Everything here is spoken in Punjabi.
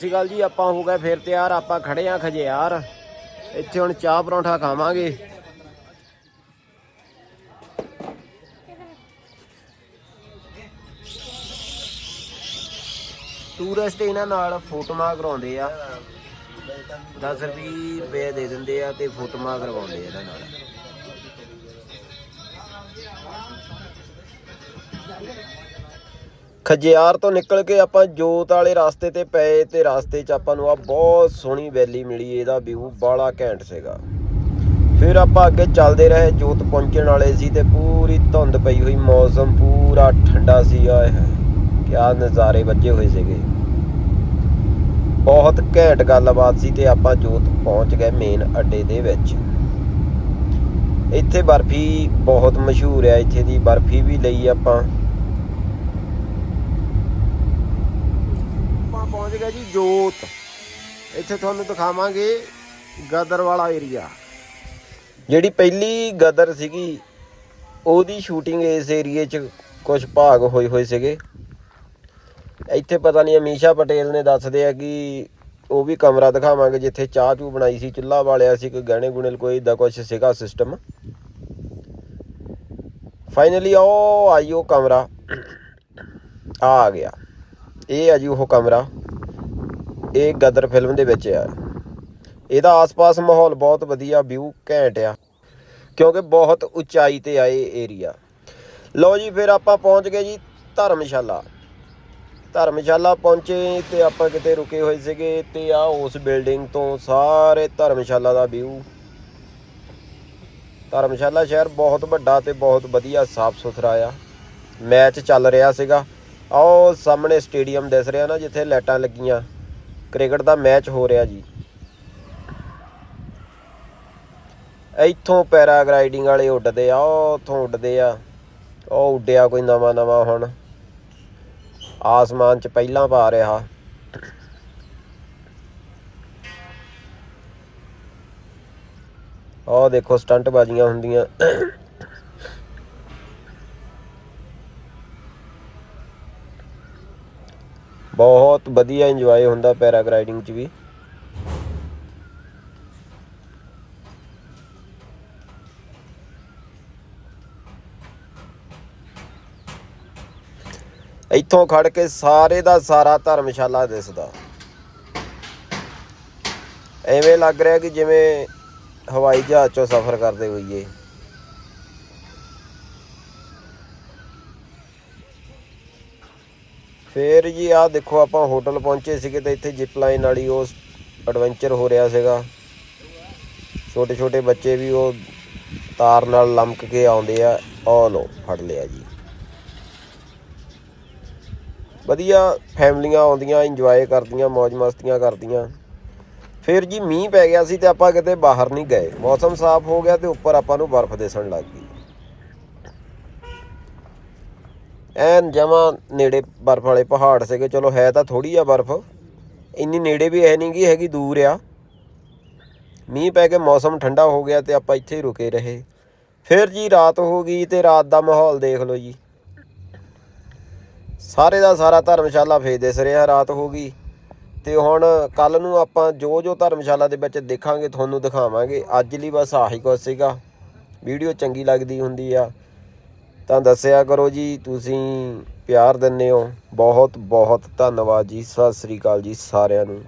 ਸਤਿ ਸ਼੍ਰੀ ਅਕਾਲ ਜੀ, ਆਪਾਂ ਹੋ ਗਏ ਫਿਰ ਤਿਆਰ, ਆਪਾਂ ਖੜੇ ਆ ਖਜਿਆਰ ਇੱਥੇ ਹੁਣ ਚਾਹ ਪਰੌਂਠਾ ਖਾਵਾਂਗੇ। ਟੂਰਿਸਟ ਇਹਨਾਂ ਨਾਲ ਫੋਟੋਆਂ ਕਰਾਉਂਦੇ ਆ। 10 ਰੁਪਏ ਦੇ ਦਿੰਦੇ ਆ ਤੇ ਫੋਟੋਆਂ ਕਰਵਾਉਂਦੇ ਆ ਇਹਨਾਂ ਨਾਲ। ਖਜਿਆਰ ਤੋਂ ਨਿਕਲ ਕੇ ਆਪਾਂ ਜੋਤ ਵਾਲੇ ਰਸਤੇ ਤੇ ਪਏ ਤੇ ਰਸਤੇ 'ਚ ਆਪਾਂ ਨੂੰ ਆ ਬਹੁਤ ਸੋਹਣੀ ਵੈਲੀ ਮਿਲੀ, ਇਹਦਾ ਵਿਊ ਬਾਲਾ ਘੈਂਟ ਸੀਗਾ। ਫਿਰ ਆਪਾਂ ਅੱਗੇ ਚੱਲਦੇ ਰਹੇ, ਜੋਤ ਪਹੁੰਚਣ ਵਾਲੇ ਸੀ ਤੇ ਪੂਰੀ ਧੁੰਦ ਪਈ ਹੋਈ, ਮੌਸਮ ਪੂਰਾ ਠੰਡਾ ਸੀ ਆਏ ਕਿਆ ਨਜ਼ਾਰੇ ਵੱਜੇ ਹੋਏ ਸੀਗੇ। ਬਹੁਤ ਘੈਂਟ ਗੱਲਬਾਤ ਸੀ ਤੇ ਆਪਾਂ ਜੋਤ ਪਹੁੰਚ ਗਏ ਮੇਨ ਅੱਡੇ ਦੇ ਵਿੱਚ। ਇੱਥੇ ਬਰਫੀ ਬਹੁਤ ਮਸ਼ਹੂਰ ਹੈ ਇੱਥੇ ਦੀ ਬਰਫੀ ਵੀ ਲਈ ਆਪਾਂ। ਪਹੁੰਚ ਗਏ ਜੀ ਜੋਤ। ਇੱਥੇ ਤੁਹਾਨੂੰ ਦਿਖਾਵਾਂਗੇ ਗਦਰ ਵਾਲਾ ਏਰੀਆ ਜਿਹੜੀ ਪਹਿਲੀ ਗਦਰ ਸੀਗੀ, ਉਹਦੀ ਸ਼ੂਟਿੰਗ ਇਸ ਏਰੀਏ 'ਚ ਕੁਝ ਭਾਗ ਹੋਏ ਹੋਏ ਸੀਗੇ। ਇੱਥੇ ਪਤਾ ਨਹੀਂ ਅਮੀਸ਼ਾ ਪਟੇਲ ਨੇ ਦੱਸਦੇ ਆ ਕਿ ਉਹ ਵੀ ਕਮਰਾ ਦਿਖਾਵਾਂਗੇ, ਜਿੱਥੇ ਚਾਹ ਚੂ ਬਣਾਈ ਸੀ, ਚੁੱਲ੍ਹਾ ਵਾਲਿਆ ਸੀ, ਕੋਈ ਗਹਿਣੇ ਗੁਣੇ ਕੋਈ ਇਦਾਂ ਕੁਝ ਸੀਗਾ ਸਿਸਟਮ ਫਾਈਨਲੀ ਉਹ ਆਈ ਉਹ ਕਮਰਾ। ਆ ਆ ਗਿਆ। ਇਹ ਆ ਜੀ ਉਹ ਕਮਰਾ। ਇਹ ਗਦਰ ਫਿਲਮ ਦੇ ਵਿੱਚ ਆ। ਇਹਦਾ ਆਸ-ਪਾਸ ਮਾਹੌਲ ਬਹੁਤ ਵਧੀਆ, ਵਿਊ ਘੈਂਟ ਆ, ਕਿਉਂਕਿ ਬਹੁਤ ਉਚਾਈ ਤੇ ਆਏ ਏਰੀਆ। ਲਓ ਜੀ, ਫਿਰ ਆਪਾਂ ਪਹੁੰਚ ਗਏ ਜੀ ਧਰਮਸ਼ਾਲਾ। ਧਰਮਸ਼ਾਲਾ ਪਹੁੰਚੇ ਤੇ ਆਪਾਂ ਕਿਤੇ ਰੁਕੇ ਹੋਏ ਸੀਗੇ ਤੇ ਆ ਉਸ ਬਿਲਡਿੰਗ ਤੋਂ ਸਾਰੇ ਧਰਮਸ਼ਾਲਾ ਦਾ ਵਿਊ। ਧਰਮਸ਼ਾਲਾ ਸ਼ਹਿਰ ਬਹੁਤ ਵੱਡਾ ਤੇ ਬਹੁਤ ਵਧੀਆ ਸਾਫ਼ ਸੁਥਰਾ ਆ। ਮੈਚ ਚੱਲ ਰਿਹਾ ਸੀਗਾ। ਆਓ ਸਾਹਮਣੇ ਸਟੇਡੀਅਮ ਦਿਸ ਰਿਹਾ ਨਾ, ਜਿੱਥੇ ਲਾਈਟਾਂ ਲੱਗੀਆਂ। ਕ੍ਰਿਕਟ ਦਾ ਮੈਚ ਹੋ ਰਿਹਾ ਜੀ। ਇੱਥੋਂ ਪੈਰਾਗਲਾਈਡਿੰਗ ਵਾਲੇ ਉੱਡਦੇ ਆ, ਉਹ ਉੱਥੋਂ ਉੱਡਦੇ ਆ। ਉਹ ਉੱਡਿਆ ਕੋਈ ਨਵਾਂ ਨਵਾਂ ਹੁਣ। ਆਸਮਾਨ 'ਚ ਪਹਿਲਾਂ ਪਾ ਰਿਹਾ। ਉਹ ਦੇਖੋ ਸਟੰਟ ਬਾਜ਼ੀਆਂ ਹੁੰਦੀਆਂ। ਬਹੁਤ ਵਧੀਆ ਇੰਜੋਏ ਹੁੰਦਾ ਪੈਰਾਗਲਾਈਡਿੰਗ 'ਚ ਵੀ। ਇੱਥੋਂ ਖੜ ਕੇ ਸਾਰੇ ਦਾ ਸਾਰਾ ਧਰਮਸ਼ਾਲਾ ਦਿਸਦਾ। ਐਵੇਂ ਲੱਗ ਰਿਹਾ ਕਿ ਜਿਵੇਂ ਹਵਾਈ ਜਹਾਜ਼ 'ਚੋਂ ਸਫ਼ਰ ਕਰਦੇ ਹੋਈਏ। ਫੇਰ ਜੀ ਆਹ ਦੇਖੋ ਆਪਾਂ ਹੋਟਲ ਪਹੁੰਚੇ ਸੀਗੇ ਤਾਂ ਇੱਥੇ ਜਿਪ ਲਾਈਨ ਵਾਲੀ ਉਹ ਐਡਵੈਂਚਰ ਹੋ ਰਿਹਾ ਸੀਗਾ। ਛੋਟੇ ਛੋਟੇ ਬੱਚੇ ਵੀ ਉਹ ਤਾਰ ਨਾਲ ਲਮਕ ਕੇ ਆਉਂਦੇ ਆ। ਉਹ ਲੋ ਫੜ ਲਿਆ ਜੀ। ਵਧੀਆ ਫੈਮਲੀਆਂ ਆਉਂਦੀਆਂ ਇੰਜੋਏ ਕਰਦੀਆਂ ਮौज ਮਸਤੀਆਂ ਕਰਦੀਆਂ। ਫਿਰ ਜੀ ਮੀਂਹ ਪੈ ਗਿਆ ਸੀ ਤੇ ਆਪਾਂ ਕਿਤੇ ਬਾਹਰ ਨਹੀਂ ਗਏ। ਮੌਸਮ ਸਾਫ਼ ਹੋ ਗਿਆ ਤੇ ਉੱਪਰ ਆਪਾਂ ਨੂੰ ਬਰਫ਼ ਦਿਸਣ ਲੱਗ ਗਈ। ਐਨ ਜਮਾ ਨੇੜੇ ਬਰਫ਼ ਵਾਲੇ ਪਹਾੜ ਸੀਗੇ। ਚਲੋ ਹੈ ਤਾਂ ਥੋੜੀ ਆ ਬਰਫ਼। ਇੰਨੀ ਨੇੜੇ ਵੀ ਹੈ ਨਹੀਂ ਗੀ ਹੈਗੀ, ਦੂਰ ਆ। ਮੀਂਹ ਪੈ ਕੇ ਮੌਸਮ ਠੰਡਾ ਹੋ ਗਿਆ ਤੇ ਆਪਾਂ ਇੱਥੇ ਹੀ ਰੁਕੇ ਰਹੇ। ਫਿਰ ਜੀ ਰਾਤ ਹੋ ਗਈ ਤੇ ਰਾਤ ਦਾ ਮਾਹੌਲ ਦੇਖ ਲਓ ਜੀ। ਸਾਰੇ ਦਾ ਸਾਰਾ ਧਰਮਸ਼ਾਲਾ ਫੇਰ ਦਿਸ ਰਿਹਾ ਰਾਤ ਹੋ ਗਈ। ਤੇ ਹੁਣ ਕੱਲ ਨੂੰ ਆਪਾਂ ਜੋ ਜੋ ਧਰਮਸ਼ਾਲਾ ਦੇ ਵਿੱਚ ਦੇਖਾਂਗੇ, ਤੁਹਾਨੂੰ ਦਿਖਾਵਾਂਗੇ। ਅੱਜ ਲਈ ਬਸ ਆਹੀ ਕੁਛ ਸੀਗਾ। ਵੀਡੀਓ ਚੰਗੀ ਲੱਗਦੀ ਹੁੰਦੀ ਆ। ਤਾਂ ਦੱਸਿਆ ਕਰੋ ਜੀ, ਤੁਸੀਂ ਪਿਆਰ ਦਿੰਦੇ ਹੋ। ਬਹੁਤ ਬਹੁਤ ਧੰਨਵਾਦ ਜੀ। ਸਤਿ ਸ੍ਰੀ ਅਕਾਲ ਜੀ ਸਾਰਿਆਂ ਨੂੰ।